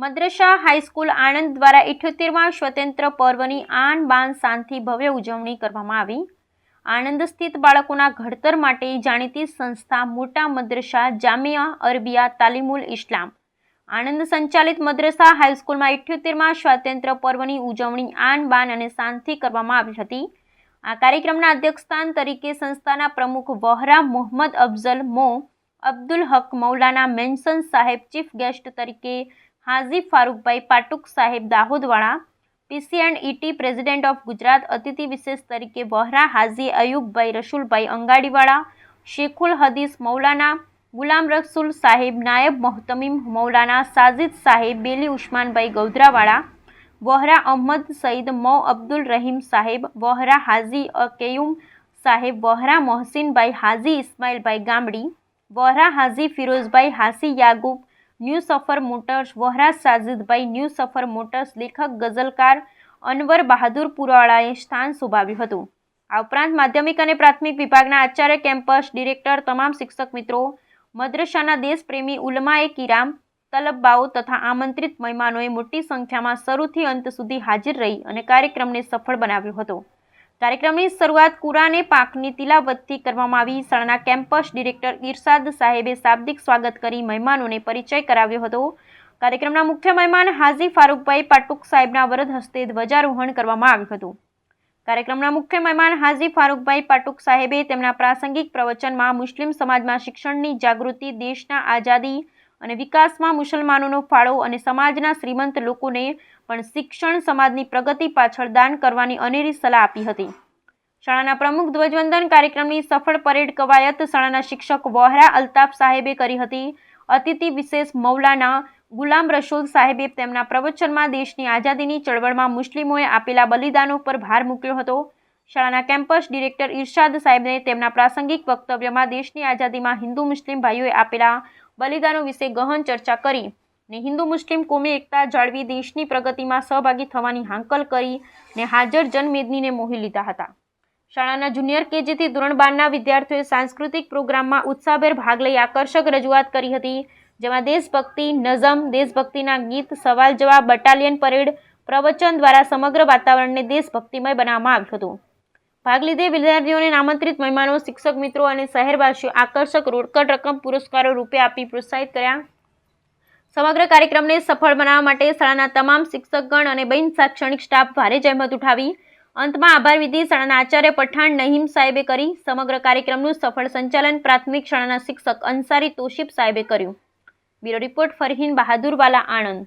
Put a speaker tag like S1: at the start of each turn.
S1: મદ્રસા high school Anand દ્વારા ઇઠ્યોતેરમાં સ્વતંત્ર પર્વની આન બાન શાનથી ભવ્ય ઉજવણી કરવામાં આવી. આણંદ સ્થિત બાળકોના ઘડતર માટે જાણીતી સંસ્થા મોટા મદ્રસા જામિયા અરબિયા તાલીમુલ ઇસ્લામ. આણંદ સંચાલિત મદ્રસા હાઈસ્કૂલમાં ઇઠ્યોતેરમાં સ્વાતંત્ર્ય પર્વની ઉજવણી આન બાન અને શાનથી કરવામાં આવી હતી. આ કાર્યક્રમના અધ્યક્ષસ્થાન તરીકે સંસ્થાના પ્રમુખ વહરા મોહમ્મદ અફઝલ મો અબ્દુલ હક મૌલાના મેન્શન સાહેબ ચીફ ગેસ્ટ તરીકે હાજી ફારૂકભાઈ પાટુક સાહેબ દાહોદવાળા PC and ET president of Gujarat અતિથિ વિશેષ તરીકે વહરા હાજી અયુબભાઈ રસુલભાઈ અંગાડીવાળા, શેખુલ હદીસ મૌલાના ગુલામ રસુલ સાહેબ નાયબ મોહતમીમ મૌલાના સાજિદ સાહેબ બેલી ઉસ્માનભાઈ ગૌધરાવાળા, વહરા અહમદ સઈદ મૌ અબ્દુલ રહીમ સાહેબ, વહરા હાજી અકેયુમ સાહેબ, વહરા મોહસિનભાઈ હાજી ઇસ્માઇલભાઈ ગામડી વહરા હાજી ફિરોઝભાઈ હાસી યાગુબ, ન્યૂ સફર મોટર્સ, વહરા સાજિદભાઈ, ન્યૂ સફર મોટર્સ લેખક, ગઝલકાર અનવર બહાદુર પુરાળાએ સ્થાન શોભાવ્યું હતું. આ ઉપરાંત માધ્યમિક અને પ્રાથમિક વિભાગના આચાર્ય, કેમ્પસ ડિરેક્ટર, તમામ શિક્ષક મિત્રો, મદ્રસાના દેશપ્રેમી ઉલમાએ કિરામ તલબબાઓ તથા આમંત્રિત મહેમાનોએ મોટી સંખ્યામાં શરૂથી અંત સુધી હાજર રહી અને કાર્યક્રમને સફળ બનાવ્યો હતો. કાર્યક્રમની શરૂઆત કુરાને પાકની તિલાવતથી કરવામાં આવી. શાળાના કેમ્પસ ડિરેક્ટર ઇરશાદ સાહેબે શાબ્દિક સ્વાગત કરી મહેમાનોને પરિચય કરાવ્યો હતો. કાર્યક્રમના મુખ્ય મહેમાન હાજી ફારૂકભાઈ પાટુક સાહેબના વરદ હસ્તે ધ્વજારોહણ કરવામાં આવ્યું હતું. કાર્યક્રમના મુખ્ય મહેમાન હાજી ફારૂકભાઈ પાટુક સાહેબે તેમના પ્રાસંગિક પ્રવચનમાં મુસ્લિમ સમાજમાં શિક્ષણની જાગૃતિ, દેશના આઝાદી અને વિકાસમાં મુસલમાનોનો ફાળો અને સમાજના શ્રીમંત લોકોને પણ શિક્ષણ સમાજની પ્રગતિ પાછળ દાન કરવાની અનેરી સલાહ આપી હતી. શાળાના પ્રમુખ ધ્વજવંદન કાર્યક્રમની સફળ પરેડ કવાયત શાળાના શિક્ષક વોહરા અલ્તાફ સાહેબે કરી હતી. અતિથિ વિશેષ મૌલાના ગુલામ રસૂલ સાહેબે તેમના પ્રવચનમાં દેશની આઝાદીની ચળવળમાં મુસ્લિમોએ આપેલા બલિદાનો પર ભાર મૂક્યો હતો. શાળાના કેમ્પસ ડિરેક્ટર ઇરશાદ સાહેબને તેમના પ્રાસંગિક વક્તવ્યમાં દેશની આઝાદીમાં હિન્દુ મુસ્લિમ ભાઈઓએ આપેલા બલિદાનો વિશે ગહન ચર્ચા કરી ને હિન્દુ મુસ્લિમ કોમી એકતા જાળવી દેશની પ્રગતિમાં સહભાગી થવાની હાંકલ કરી ને હાજર જનમેદનીને મોહી લીધા હતા. શાળાના જુનિયર કેજીથી ધોરણ બારના વિદ્યાર્થીઓએ સાંસ્કૃતિક પ્રોગ્રામમાં ઉત્સાહભેર ભાગ લઈ આકર્ષક રજૂઆત કરી હતી, જેમાં દેશભક્તિ, નઝમ, દેશભક્તિના ગીત સવાલ જવાબ બટાલિયન પરેડ પ્રવચન દ્વારા સમગ્ર વાતાવરણને દેશભક્તિમય બનાવવામાં આવ્યું હતું. ભાગ લીધે વિદ્યાર્થીઓને આમંત્રિત મહેમાનો, શિક્ષક મિત્રો અને શહેરવાસીઓ આકર્ષક રોકડ રકમ પુરસ્કારો રૂપે આપી પ્રોત્સાહિત કર્યા. સમગ્ર કાર્યક્રમને સફળ બનાવવા માટે શાળાના તમામ શિક્ષકગણ અને બિન શૈક્ષણિક સ્ટાફ ભારે જહેમત ઉઠાવી. અંતમાં આભાર વિધિ શાળાના આચાર્ય પઠાણ નહીમ સાહેબે કરી. સમગ્ર કાર્યક્રમનું સફળ સંચાલન પ્રાથમિક શાળાના શિક્ષક અંસારી તોશીફ સાહેબે કર્યું. Bureau report Farheen Bahadurwala Anand.